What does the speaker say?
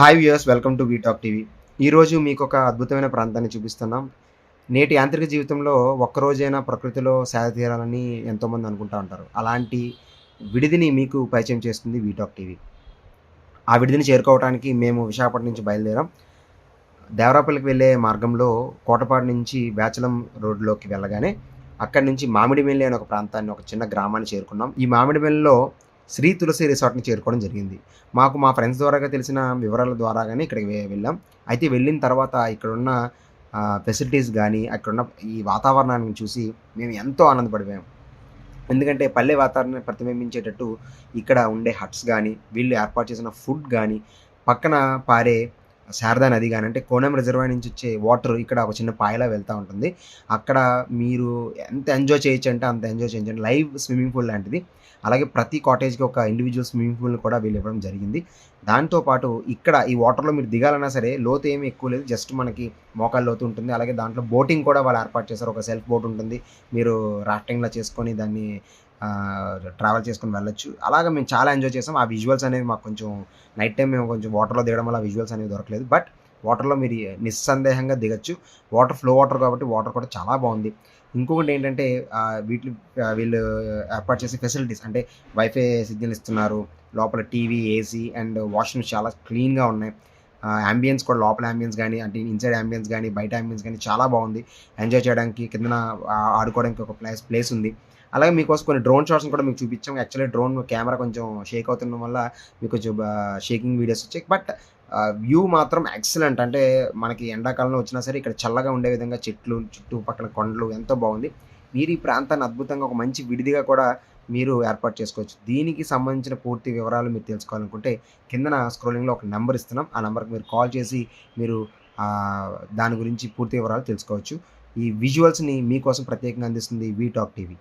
Hi viewers welcome to V talk TV ఈరోజు మీకు ఒక అద్భుతమైన ప్రాంతాన్ని చూపిస్తున్నాం. నేటి యాంత్రిక జీవితంలో ఒక్కరోజైనా ప్రకృతిలో సేద తీరాలని ఎంతోమంది అనుకుంటూ ఉంటారు. అలాంటి విడిదిని మీకు పరిచయం చేస్తుంది వీటాక్ టీవీ ఆ విడిదిని చేరుకోవడానికి మేము విశాఖపట్నం నుంచి బయలుదేరాం. దేవరాపల్లికి వెళ్ళే మార్గంలో కోటపాడు నుంచి బ్యాచలం రోడ్లోకి వెళ్ళగానే అక్కడి నుంచి మామిడిమెల్లి అనే ఒక ప్రాంతాన్ని ఒక చిన్న గ్రామాన్ని చేరుకున్నాం. ఈ మామిడిమెల్లిలో శ్రీ తులసి రిసార్ట్ని చేరుకోవడం జరిగింది. మాకు మా ఫ్రెండ్స్ ద్వారాగా తెలిసిన వివరాల ద్వారాగానే ఇక్కడికి వెళ్ళాం. అయితే వెళ్ళిన తర్వాత ఇక్కడున్న ఫెసిలిటీస్ కానీ అక్కడున్న ఈ వాతావరణాన్ని చూసి మేము ఎంతో ఆనందపడిపోయాం. ఎందుకంటే పల్లె వాతావరణాన్ని ప్రతిబింబించేటట్టు ఇక్కడ ఉండే హట్స్ కానీ వీళ్ళు ఏర్పాటు చేసిన ఫుడ్ కానీ పక్కన పారే శారదా నది కానీ అంటే కోనం రిజర్వాయర్ నుంచి వచ్చే వాటర్ ఇక్కడ ఒక చిన్న పాయలా వెళ్తూ ఉంటుంది. అక్కడ మీరు ఎంత ఎంజాయ్ చేయొచ్చు అంటే అంత ఎంజాయ్ చేయొచ్చు లైవ్ స్విమ్మింగ్ పూల్ లాంటిది. అలాగే ప్రతి కాటేజ్కి ఒక ఇండివిజువల్ స్విమ్మింగ్ పూల్ని కూడా వీళ్ళు ఇవ్వడం జరిగింది. దాంతోపాటు ఇక్కడ ఈ వాటర్లో మీరు దిగాలన్నా సరే లోతు ఏమి ఎక్కువ లేదు. జస్ట్ మనకి మోకాలు లోతు ఉంటుంది. అలాగే దాంట్లో బోటింగ్ కూడా వాళ్ళు ఏర్పాటు చేశారు. ఒక సెల్ఫ్ బోట్ ఉంటుంది. మీరు రాఫ్టింగ్లా చేసుకొని దాన్ని ట్రావెల్ చేసుకుని వెళ్ళొచ్చు. అలాగే మేము చాలా ఎంజాయ్ చేసాం. ఆ విజువల్స్ అనేవి మాకు కొంచెం నైట్ టైం మేము కొంచెం వాటర్లో దిగడం వల్ల విజువల్స్ అనేవి దొరకలేదు. బట్ వాటర్లో మీరు నిస్సందేహంగా దిగచ్చు. వాటర్ ఫ్లో వాటర్ కాబట్టి వాటర్ కూడా చాలా బాగుంది. ఇంకొకటి ఏంటంటే వీటి వీళ్ళు ఏర్పాటు చేసే ఫెసిలిటీస్ అంటే వైఫై సిగ్నల్ ఇస్తున్నారు. లోపల టీవీ ఏసీ అండ్ వాష్రూమ్స్ చాలా క్లీన్గా ఉన్నాయి. అంబియన్స్ కూడా లోపల అంబియన్స్ కానీ అంటే ఇన్సైడ్ అంబియన్స్ కానీ బయట అంబియన్స్ కానీ చాలా బాగుంది. ఎంజాయ్ చేయడానికి కిందన ఆడుకోవడానికి ఒక ప్లేస్ ప్లేస్ ఉంది. అలాగే మీకోసం కొన్ని డ్రోన్ షాట్స్ కూడా మీకు చూపించాం. యాక్చువల్లీ డ్రోన్ కెమెరా కొంచెం షేక్ అవుతుండడం వల్ల మీకు కొంచెం షేకింగ్ వీడియోస్ వచ్చాయి. బట్ వ్యూ మాత్రం ఎక్సలెంట్ అంటే మనకి ఎండాకాలంలో వచ్చినా సరే ఇక్కడ చల్లగా ఉండే విధంగా చెట్లు చుట్టుపక్కల కొండలు ఎంతో బాగుంది. మీరు ఈ ప్రాంతాన్ని అద్భుతంగా ఒక మంచి విడిదిగా కూడా మీరు ఏర్పాటు చేసుకోవచ్చు. దీనికి సంబంధించిన పూర్తి వివరాలు మీరు తెలుసుకోవాలనుకుంటే కిందన స్క్రోలింగ్లో ఒక నెంబర్ ఇస్తున్నాం. ఆ నెంబర్కి మీరు కాల్ చేసి మీరు దాని గురించి పూర్తి వివరాలు తెలుసుకోవచ్చు. ఈ విజువల్స్ని మీకోసం ప్రత్యేకంగా అందిస్తుంది వీ టాక్ టీవీ